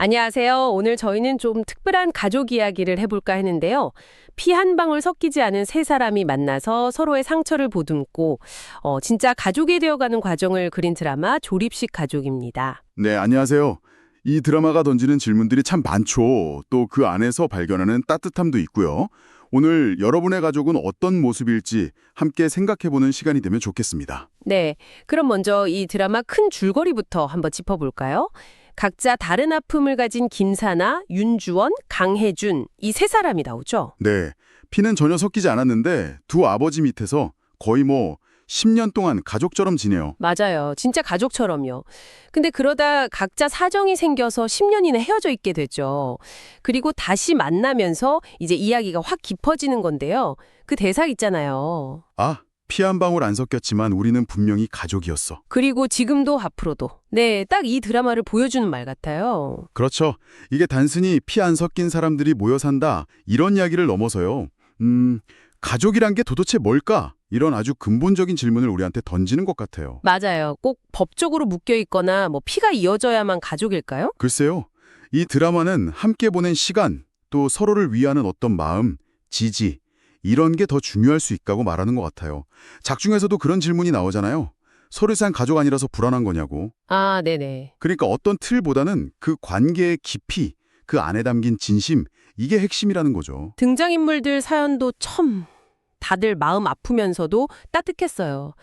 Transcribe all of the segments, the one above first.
안녕하세요. 오늘 저희는 좀 특별한 가족 이야기를 해볼까 했는데요. 피 한 방울 섞이지 않은 세 사람이 만나서 서로의 상처를 보듬고 어, 진짜 가족이 되어가는 과정을 그린 드라마 조립식 가족입니다. 네, 안녕하세요. 이 드라마가 던지는 질문들이 참 많죠. 또 그 안에서 발견하는 따뜻함도 있고요. 오늘 여러분의 가족은 어떤 모습일지 함께 생각해보는 시간이 되면 좋겠습니다. 네, 그럼 먼저 이 드라마 큰 줄거리부터 한번 짚어볼까요? 각자 다른 아픔을 가진 김사나, 윤주원, 강혜준 이 세 사람이 나오죠. 네, 피는 전혀 섞이지 않았는데 두 아버지 밑에서 거의 뭐 10년 동안 가족처럼 지내요. 맞아요. 진짜 가족처럼요. 근데 그러다 각자 사정이 생겨서 10년이나 헤어져 있게 되죠. 그리고 다시 만나면서 이제 이야기가 확 깊어지는 건데요. 그 대사 있잖아요. 아, 피 한 방울 안 섞였지만 우리는 분명히 가족이었어. 그리고 지금도 앞으로도. 네, 딱 이 드라마를 보여주는 말 같아요. 그렇죠. 이게 단순히 피 안 섞인 사람들이 모여 산다 이런 이야기를 넘어서요. 음, 가족이란 게 도대체 뭘까? 이런 아주 근본적인 질문을 우리한테 던지는 것 같아요. 맞아요. 꼭 법적으로 묶여 있거나 뭐 피가 이어져야만 가족일까요? 글쎄요. 이 드라마는 함께 보낸 시간, 또 서로를 위하는 어떤 마음, 지지, 이런 게 더 중요할 수 있다고 말하는 것 같아요. 작중에서도 그런 질문이 나오잖아요. 산 가족 아니라서 불안한 거냐고. 아, 네네. 그러니까 어떤 틀보다는 그 관계의 깊이, 그 안에 담긴 진심, 이게 핵심이라는 거죠. 등장인물들 사연도 참 다들 마음 아프면서도 따뜻했어요.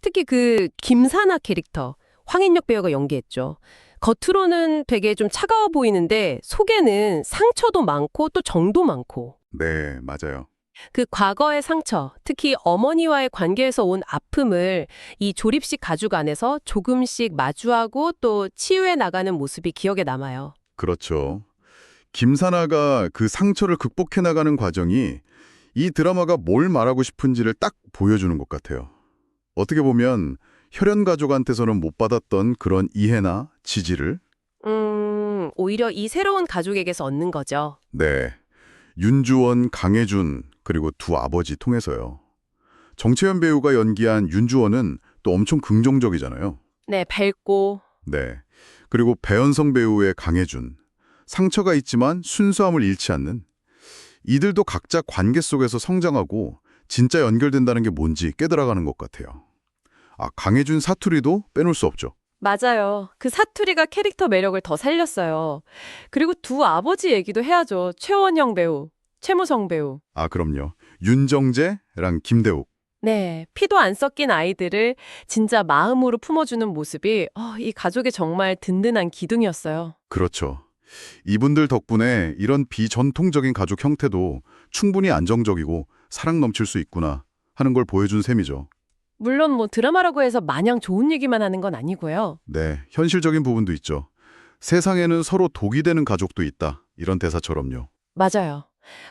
특히 그 김사나 캐릭터 황인역 배우가 연기했죠. 겉으로는 되게 좀 차가워 보이는데 속에는 상처도 많고 또 정도 많고 네, 맞아요. 그 과거의 상처, 특히 어머니와의 관계에서 온 아픔을 이 조립식 가족 안에서 조금씩 마주하고 또 치유해 나가는 모습이 기억에 남아요. 그렇죠. 김사나가 그 상처를 극복해 나가는 과정이 이 드라마가 뭘 말하고 싶은지를 딱 보여주는 것 같아요. 어떻게 보면 혈연 가족한테서는 못 받았던 그런 이해나 지지를 음, 오히려 이 새로운 가족에게서 얻는 거죠. 네. 윤주원, 강혜준 그리고 두 아버지 통해서요. 정채연 배우가 연기한 윤주원은 또 엄청 긍정적이잖아요. 네, 밝고 네. 그리고 배현성 배우의 강혜준. 상처가 있지만 순수함을 잃지 않는. 이들도 각자 관계 속에서 성장하고 진짜 연결된다는 게 뭔지 깨달아가는 것 같아요. 아, 강혜준 사투리도 빼놓을 수 없죠. 맞아요. 그 사투리가 캐릭터 매력을 더 살렸어요. 그리고 두 아버지 얘기도 해야죠. 최원영 배우, 최무성 배우. 아, 그럼요. 윤정재랑 김대욱. 네, 피도 안 섞인 아이들을 진짜 마음으로 품어주는 모습이 어, 이 가족의 정말 든든한 기둥이었어요. 그렇죠. 이분들 덕분에 이런 비전통적인 가족 형태도 충분히 안정적이고 사랑 넘칠 수 있구나 하는 걸 보여준 셈이죠. 물론 뭐 드라마라고 해서 마냥 좋은 얘기만 하는 건 아니고요. 네, 현실적인 부분도 있죠. 세상에는 서로 독이 되는 가족도 있다. 이런 대사처럼요. 맞아요.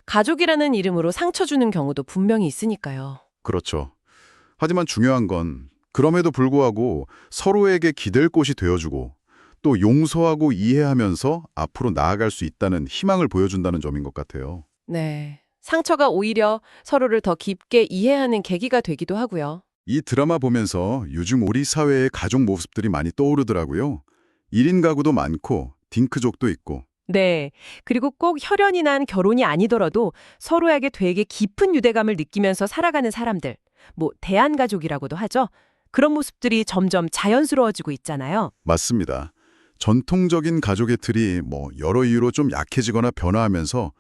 가족이라는 이름으로 상처 주는 경우도 분명히 있으니까요. 그렇죠. 하지만 중요한 건 그럼에도 불구하고 서로에게 기댈 곳이 되어주고 또 용서하고 이해하면서 앞으로 나아갈 수 있다는 희망을 보여준다는 점인 것 같아요. 네. 상처가 오히려 서로를 더 깊게 이해하는 계기가 되기도 하고요. 이 드라마 보면서 요즘 우리 사회의 가족 모습들이 많이 떠오르더라고요. 1인 가구도 많고 딩크족도 있고 네. 그리고 꼭 혈연이 난 결혼이 아니더라도 서로에게 되게 깊은 유대감을 느끼면서 살아가는 사람들. 뭐 대한가족이라고도 하죠. 그런 모습들이 점점 자연스러워지고 있잖아요. 맞습니다. 전통적인 가족의 틀이 뭐 여러 이유로 좀 약해지거나 변화하면서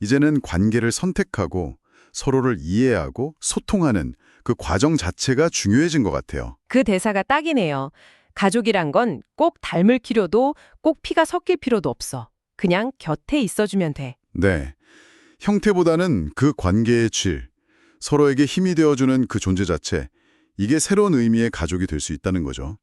이제는 관계를 선택하고 서로를 이해하고 소통하는 그 과정 자체가 중요해진 것 같아요. 그 대사가 딱이네요. 가족이란 건 꼭 닮을 필요도 꼭 피가 섞일 필요도 없어. 그냥 곁에 있어주면 돼. 네. 형태보다는 그 관계의 질, 서로에게 힘이 되어주는 그 존재 자체, 이게 새로운 의미의 가족이 될 수 있다는 거죠.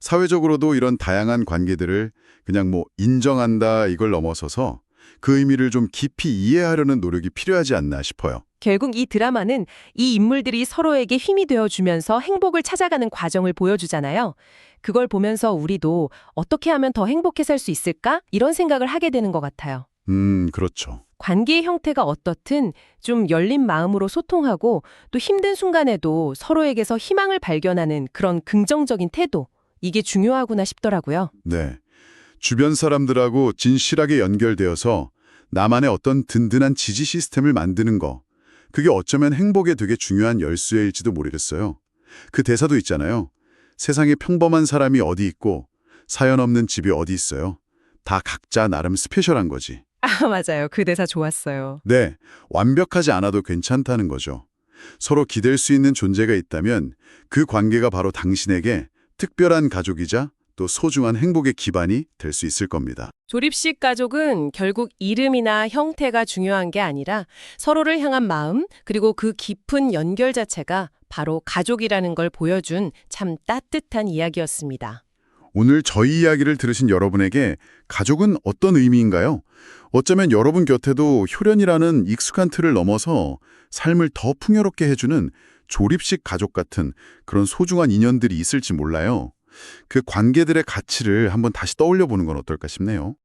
사회적으로도 이런 다양한 관계들을 그냥 뭐 인정한다 이걸 넘어서서 그 의미를 좀 깊이 이해하려는 노력이 필요하지 않나 싶어요. 결국 이 드라마는 이 인물들이 서로에게 힘이 되어주면서 행복을 찾아가는 과정을 보여주잖아요. 그걸 보면서 우리도 어떻게 하면 더 행복해 살 수 있을까? 이런 생각을 하게 되는 것 같아요. 음, 그렇죠. 관계의 형태가 어떻든 좀 열린 마음으로 소통하고 또 힘든 순간에도 서로에게서 희망을 발견하는 그런 긍정적인 태도. 이게 중요하구나 싶더라고요. 네. 주변 사람들하고 진실하게 연결되어서 나만의 어떤 든든한 지지 시스템을 만드는 거. 그게 어쩌면 행복에 되게 중요한 열쇠일지도 모르겠어요. 그 대사도 있잖아요. 세상에 평범한 사람이 어디 있고 사연 없는 집이 어디 있어요. 다 각자 나름 스페셜한 거지. 아, 맞아요. 그 대사 좋았어요. 네, 완벽하지 않아도 괜찮다는 거죠. 서로 기댈 수 있는 존재가 있다면 그 관계가 바로 당신에게 특별한 가족이자 또 소중한 행복의 기반이 될 수 있을 겁니다. 조립식 가족은 결국 이름이나 형태가 중요한 게 아니라 서로를 향한 마음, 그리고 그 깊은 연결 자체가 바로 가족이라는 걸 보여준 참 따뜻한 이야기였습니다. 오늘 저희 이야기를 들으신 여러분에게 가족은 어떤 의미인가요? 어쩌면 여러분 곁에도 효련이라는 익숙한 틀을 넘어서 삶을 더 풍요롭게 해주는 조립식 가족 같은 그런 소중한 인연들이 있을지 몰라요. 그 관계들의 가치를 한번 다시 떠올려 보는 건 어떨까 싶네요.